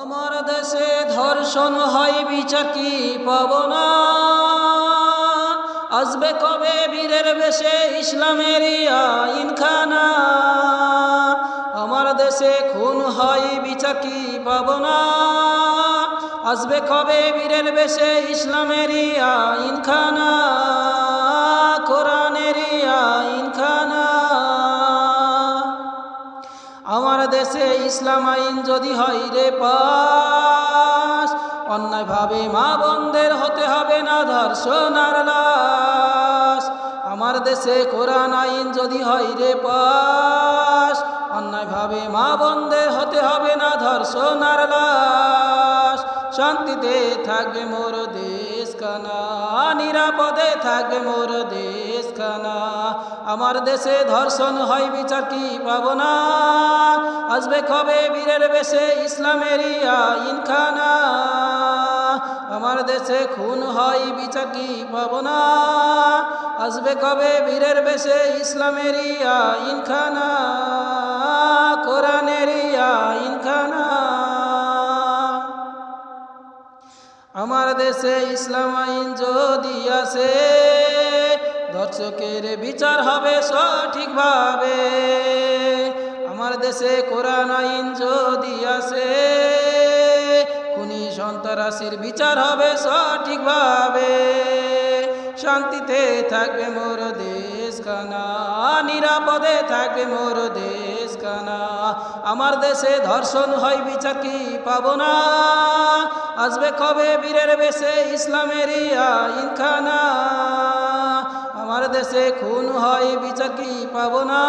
আমার দেশে ধর্ষণ হয়, বিচার কি পাব না? আসবে কবে বীরের বেশে ইসলামের আইনখানা? আমার দেশে খুন হয়, বিচার কি পাব না? আসবে কবে বীরের বেশে ইসলামের আইনখানা? দেশে ইসলাম আইন যদি হয় রে পাস। অন্যায়ভাবে মা বন্ধের হতে হবে না ধর্ষণার লাশ। আমার দেশে কোরআন আইন যদি হয় রে পাস, অন্যায়ভাবে মা বন্ধের হতে হবে না ধর্ষণার লাশ। শান্তিতে থাকবে মোর দেশ। কানা নিরাপদে থাকবে মোর দেশ কানা আমার দেশে ধর্ষণ হয়, বিচার কি পাব না? আসবে কবে বীরের বেশে ইসলামেরই আইন খানা আমার দেশে খুন হয়, বিচার কি পাব না? আসবে কবে বীরের বেশে ইসলামেরই আইন খানা কোরআনেরই আইন আমার দেশে ইসলাম আইন যদি আসে, দর্শকের বিচার হবে সঠিকভাবে। আমার দেশে কোরআন আইন যদি আসে, খুনি সন্ত্রাসীর বিচার হবে সঠিকভাবে। শান্তিতে থাকবে মোর দেশ কানা নিরাপদে থাকবে মোর দেশ। কানা। আমার দেশে ধর্ষণ হয় বিচার কি পাব না? আসবে কবে বীরের বেশে ইসলামেরই আইন খানা? আমার দেশে খুন হয় বিচার কি পাব না?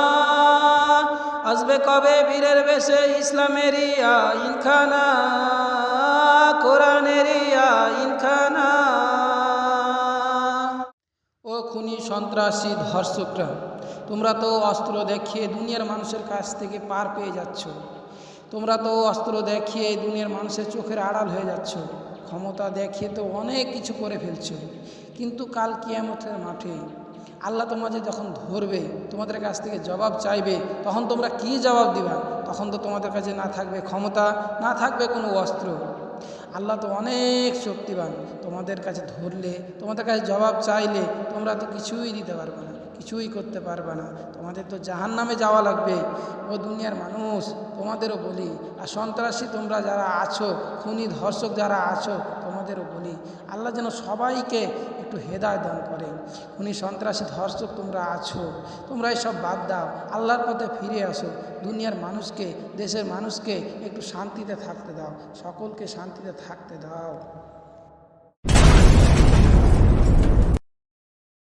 আসবে কবে বীরের বেশে ইসলামেরই আইন খানা? কোরআনেরই আইন খানা? ও খুনি সন্ত্রাসী ধর্ষকরা তোমরা তো অস্ত্র দেখিয়ে দুনিয়ার মানুষের কাছ থেকে পার পেয়ে যাচ্ছ। তোমরা তো অস্ত্র দেখিয়ে দুনিয়ার মানুষের চোখের আড়াল হয়ে যাচ্ছ। ক্ষমতা দেখিয়ে তো অনেক কিছু করে ফেলছো। কিন্তু কাল কিয়ামতের মাঠে আল্লাহ তোমাদের যখন ধরবে, তোমাদের কাছ থেকে জবাব চাইবে, তখন তোমরা কি জবাব দিবা? তখন তো তোমাদের কাছে না থাকবে ক্ষমতা, না থাকবে কোনো অস্ত্র। আল্লাহ তো অনেক শক্তিবান। তোমাদের কাছে ধরলে, তোমাদের কাছে জবাব চাইলে তোমরা তো কিছুই দিতে পারবে না। কিছুই করতে পারবে না। তোমাদের তো জাহান নামে যাওয়া লাগবে। ও দুনিয়ার মানুষ, তোমাদেরও বলি, আর সন্ত্রাসী তোমরা যারা আছো, খুনি ধর্ষক যারা আছো, তোমাদেরও বলি, আল্লাহ যেন সবাইকে একটু হেদায় দান করে। খুনি, সন্ত্রাসী, ধর্ষক তোমরা আছো তোমরা এসব বাদ দাও, আল্লাহর পথে ফিরে আসো। দুনিয়ার মানুষকে, দেশের মানুষকে একটু শান্তিতে থাকতে দাও, সকলকে শান্তিতে থাকতে দাও।